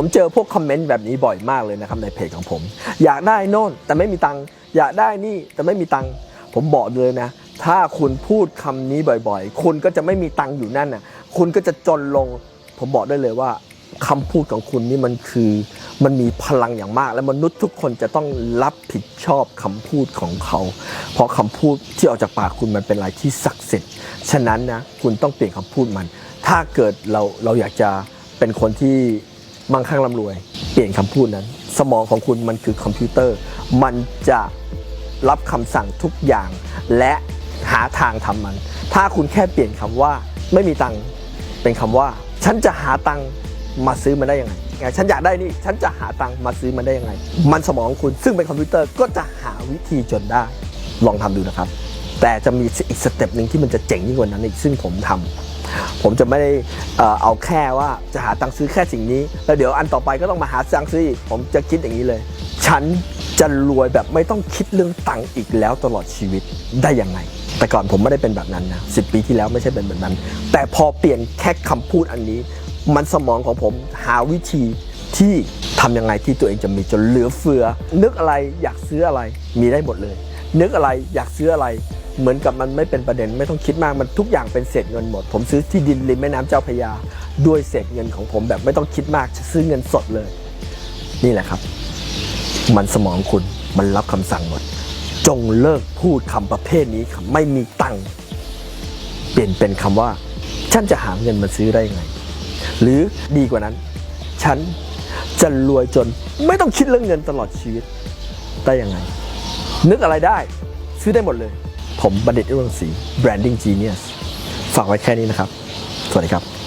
ผมเจอพวกคอมเมนต์แบบนี้บ่อยมากเลยนะครับในเพจของผม อยากได้โน่นแต่ไม่มีตังค์อยากได้นี่แต่ไม่มีตังค์ผมบอกเลยนะ ถ้าคุณพูดคำนี้บ่อยๆ คุณก็จะไม่มีตังค์อยู่นั่นน่ะ คุณก็จะจนลง ผมบอกได้เลยว่าคำพูดของคุณนี่มันคือมันมีพลังอย่างมาก และมนุษย์ทุกคนจะต้องรับผิดชอบคำพูดของเขา เพราะคำพูดที่ออกจากปากคุณมันเป็นอะไรที่ศักดิ์สิทธิ์ฉะนั้นนะคุณต้องเปลี่ยนคำพูดมัน ถ้าเกิดเราเราอยากจะเป็นคนที่ มั่งคั่งร่ำรวย เปลี่ยนคำพูดนั้น สมองของคุณมันคือคอมพิวเตอร์ มันจะรับคำสั่งทุกอย่าง และหาทางทำมัน ถ้าคุณแค่เปลี่ยนคำว่าไม่มีตังค์เป็นคำว่า ฉันจะหาตังค์มาซื้อมันได้ยังไงไงฉันอยากได้นี่ ฉันจะหาตังค์มาซื้อมันได้ยังไง มันสมองของคุณซึ่งเป็นคอมพิวเตอร์ก็จะหาวิธีจนได้ ลองทำดูนะครับ แต่จะมีอีกสเต็ปหนึ่งที่มันจะเจ๋งยิ่งกว่านั้นอีกซึ่งผมทำ ผมจะไม่ได้เอาแค่ว่าจะหาตังค์ซื้อแค่สิ่งนี้ แล้วเดี๋ยวอันต่อไปก็ต้องมาหาตังค์ซื้ออีกผมจะคิดอย่างนี้เลย ฉันจะรวยแบบไม่ต้องคิดเรื่องตังค์อีกแล้วตลอดชีวิตได้ยังไง แต่ก่อนผมไม่ได้เป็นแบบนั้นนะสิปีที่แล้วไม่ใช่เป็นแบบนั้น แต่พอเปลี่ยนแค่คำพูดอันนี้ มันสมองของผมหาวิธีที่ทำยังไงที่ตัวเองจะมีจนเหลือเฟือ นึกอะไรอยากซื้ออะไรมีได้หมดเลย นึกอะไรอยากซื้ออะไร เหมือนกับมันไม่เป็นประเด็นไม่ต้องคิดมากมันทุกอย่างเป็นเศษเงินหมด ผมซื้อที่ดินริมแม่น้ำเจ้าพระยา ด้วยเศษเงินของผมแบบไม่ต้องคิดมากซื้อเงินสดเลย นี่แหละครับ มันสมองคุณมันรับคำสั่งหมด จงเลิกพูดคำประเภทนี้ครับไม่มีตังค์เปลี่ยนเป็นคำว่า ฉันจะหาเงินมาซื้อได้ยังไง หรือดีกว่านั้น ฉันจะรวยจนไม่ต้องคิดเรื่องเงินตลอดชีวิตได้ยังไง นึกอะไรได้ ซื้อได้หมดเลย ผมบัณฑิตอุรังศรี branding genius ฝากไว้แค่นี้นะครับ สวัสดีครับ